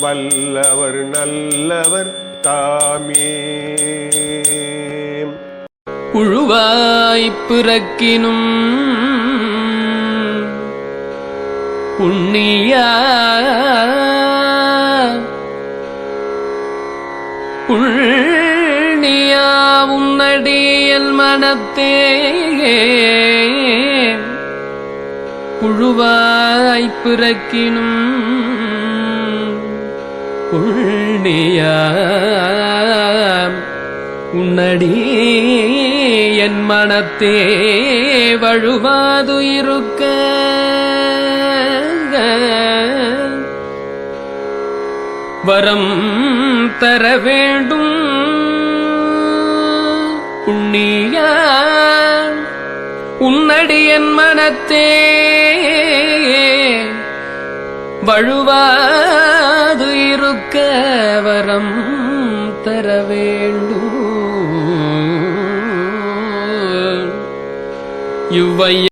வல்லவர் நல்லவர் தாமே. புழுவாய்ப் பிறக்கினும் புண்ணியா. புண்ணியா உன்னடியல் மனத்தே. புழுவாய்ப் பிறக்கினும் புண்ணியா உன்னடி என் மனத்தே வழுவாது இருக்க வரம் தர வேண்டும். புண்ணிய உன்னடி என் மனத்தே வழுவா கவரம் தர வேண்டும். இவ்வைய